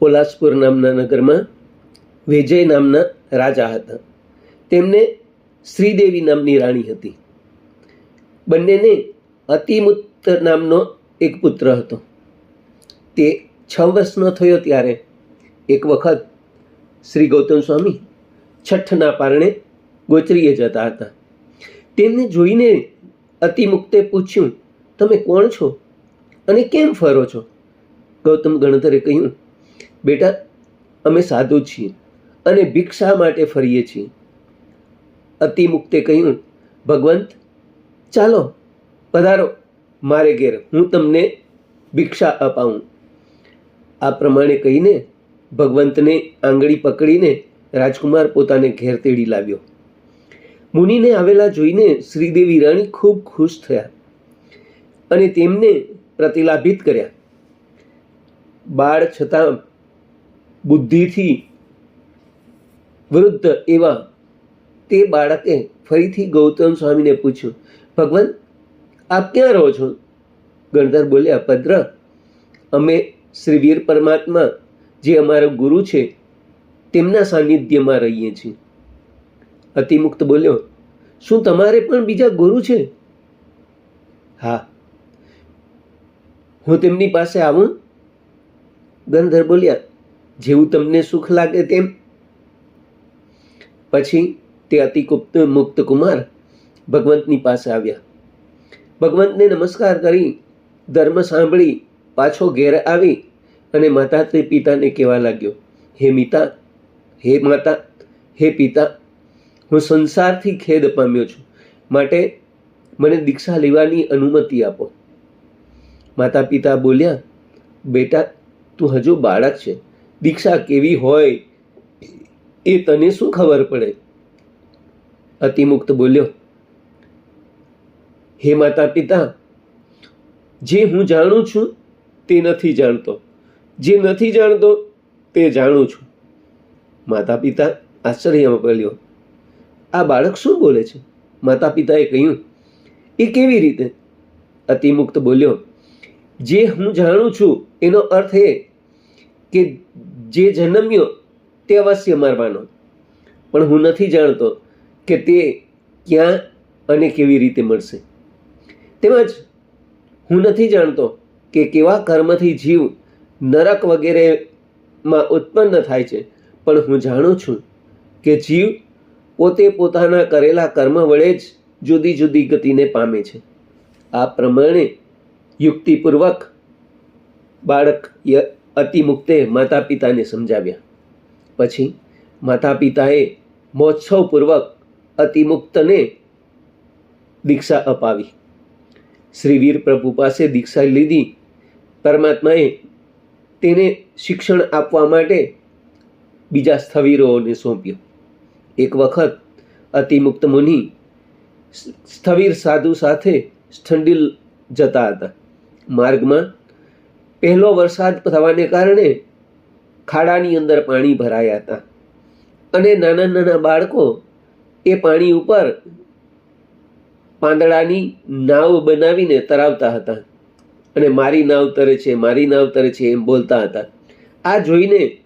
પોલાસપુર નામના નગરમાં વિજય નામના રાજા હતા. તેમને શ્રીદેવી નામની રાણી હતી. બંનેને અતિમુત્ત નામનો એક પુત્ર હતો. તે છ વર્ષનો થયો ત્યારે એક વખત શ્રી ગૌતમ સ્વામી છઠ્ઠના પારણે ગોચરીએ જતા હતા. તેમને જોઈને અતિમુક્તે પૂછ્યું, તમે કોણ છો અને કેમ ફરો છો? ગૌતમ ગણધરે કહ્યું બેટા, અમે સાધુ છીએ અને ભિક્ષા માટે ફરીએ છીએ. અતિમુક્તે કહ્યું, ભગવંત, ચાલો, પધારો, મારે ઘેર, હું તમને ભિક્ષા અપાવું. આ પ્રમાણે કહીને ભગવંતને આંગળી પકડીને રાજકુમાર પોતાને ઘેર તેડી લાવ્યો. મુનિને આવેલા જોઈને શ્રીદેવી રાણી ખૂબ ખુશ થયા અને તેમને પ્રતિલાભિત કર્યા. બાળ છતાં બુદ્ધિથી વૃદ્ધ એવા તે બાળકે ફરીથી ગૌતમ સ્વામીને પૂછ્યું, ભગવાન, આપ ક્યાં રહો છો? ગણધર બોલ્યા, ભદ્ર. અમે શ્રી વીર પરમાત્મા, જે અમારો ગુરુ છે, તેમના સાનિધ્યમાં રહીએ છીએ. અતિમુક્ત બોલ્યો, શું તમારે પણ બીજા ગુરુ છે? હા. હું તેમની પાસે આવું? ગંધર બોલ્યા જેવું તમને સુખ લાગે તેમ. પછી તે અતિકુપ્ત મુક્ત કુમાર ભગવંતની પાસે આવ્યા. ભગવંતને નમસ્કાર કરી, ધર્મ સાંભળી, પાછો ઘેર આવી અને માતા તે પિતાને કહેવા લાગ્યો, હે મિતા, હે માતા, હે પિતા, હું સંસારથી ખેદ પામ્યો છું. માટે મને દીક્ષા લેવાની અનુમતિ આપો. માતા પિતા બોલ્યા, બેટા, તું હજુ બાળક છે. દીક્ષા કેવી હોય એ તને શું ખબર પડે? અતિમુક્ત બોલ્યો, હે માતા પિતા, જે હું જાણું છું તે નથી જાણતો. જે નથી જાણતો તે જાણું છું. માતા પિતા આશ્ચર્યમાં પડ્યો આ બાળક શું બોલે છે? માતા પિતાએ કહ્યું, એ કેવી રીતે? અતિમુક્ત બોલ્યો, જે હું જાણું છું એનો અર્થ એ કે જે જન્મ્યો તે અવશ્ય મરવાનો. પણ હું નથી જાણતો કે તે ક્યાં અને કેવી રીતે મળશે. તેમજ હું નથી જાણતો કે કેવા કર્મથી જીવ નરક વગેરેમાં ઉત્પન્ન થાય છે. પણ હું જાણું છું કે જીવ પોતે પોતાના કરેલા કર્મ વડે જ જુદી જુદી ગતિને પામે છે. આ પ્રમાણે યુક્તિપૂર્વક બાળક અતિમુક્તે માતા પિતાને સમજાવ્યા. પછી માતા પિતાએ મહોત્સવપૂર્વક અતિમુક્તને દીક્ષા અપાવી. શ્રી વીર પ્રભુ પાસે દીક્ષા લીધી. પરમાત્માએ તેને શિક્ષણ આપવા માટે બીજા સ્થવીરોને સોંપ્યો. એક વખત અતિમુક્ત મુનિ સ્થવીર સાધુ સાથે સ્થંડિલ જતા હતા. માર્ગમાં પહેલો વરસાદ થવાને કારણે ખાડાની અંદર પાણી ભરાયા હતા. અને નાના નાના બાળકો એ પાણી ઉપર પાંદડાની નાવ બનાવીને તરાવતા હતા. અને મારી નાવ તરે છે, મારી નાવ તરે છે એમ બોલતા હતા. આ જોઈને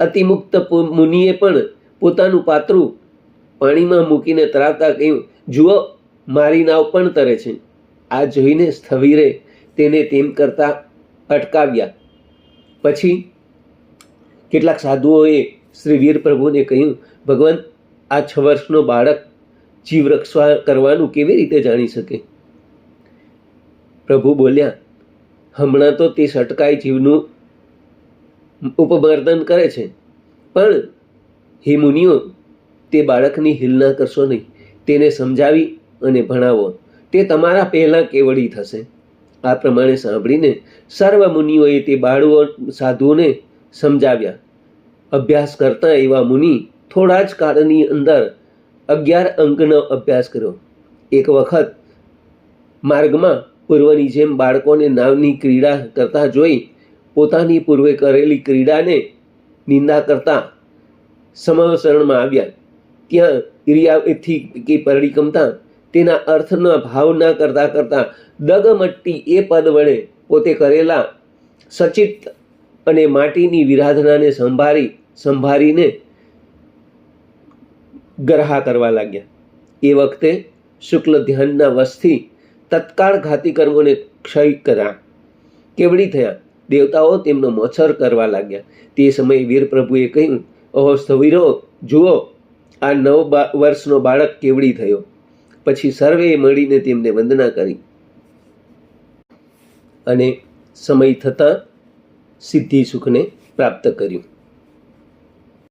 અતિમુક્ત મુનિએ પણ પોતાનું પાત્રું પાણીમાં મૂકીને તરાવતા કહ્યું, જુઓ, મારી નાવ પણ તરે છે. આ જોઈને સ્થવિરે તેને તેમ કરતા અટકાવ્યા. પછી કેટલાક સાધુઓએ શ્રી વીર પ્રભુને કહ્યું, ભગવાન, આ છ વર્ષનો બાળક જીવ રક્ષા કરવાનું કેવી રીતે જાણી શકે? પ્રભુ બોલ્યા, હમણાં તો તે સટકાઈ જીવનું ઉપમર્દન કરે છે, પણ હે મુનિઓ, તે બાળકની હિલના કરશો નહીં. તેને સમજાવી અને ભણાવો. તે તમારા પહેલાં કેવડી થશે. આ પ્રમાણે સાંભળીને સર્વ મુનિઓએ તે બાળુઓ સાધુઓને સમજાવ્યા. અભ્યાસ કરતા એવા મુનિ થોડા જ કાળની અંદર અગિયાર અંકનો અભ્યાસ કર્યો. એક વખત માર્ગમાં પૂર્વની જેમ બાળકોને નાવની ક્રીડા કરતા જોઈ પોતાની પૂર્વે કરેલી ક્રીડાને નિંદા કરતા સમવસરણમાં આવ્યા. ત્યાં ક્રિયાથી કે પરિકમતા તેના અર્થના ભાવ ના કરતા કરતા દગમટ્ટી એ પદ વડે પોતે કરેલા સચિત અને માટીની વિરાધનાને સંભાળી, સંભાળીને ગરહા કરવા લાગ્યા. એ વખતે શુક્લ ધ્યાનના વશથી તત્કાળ ઘાતી કર્મોને ક્ષય કર્યા. કેવડી થયા? દેવતાઓ તેમનો મચ્છર કરવા લાગ્યા. તે સમયે વીરપ્રભુએ કહ્યું, ઓહો સ્થવીરો જુઓ, આ નવ વર્ષનો બાળક કેવડી થયો? પછી સર્વે મળીને તેમને વંદના કરી. અને સમય થતાં સિદ્ધિ સુખને પ્રાપ્ત કર્યું.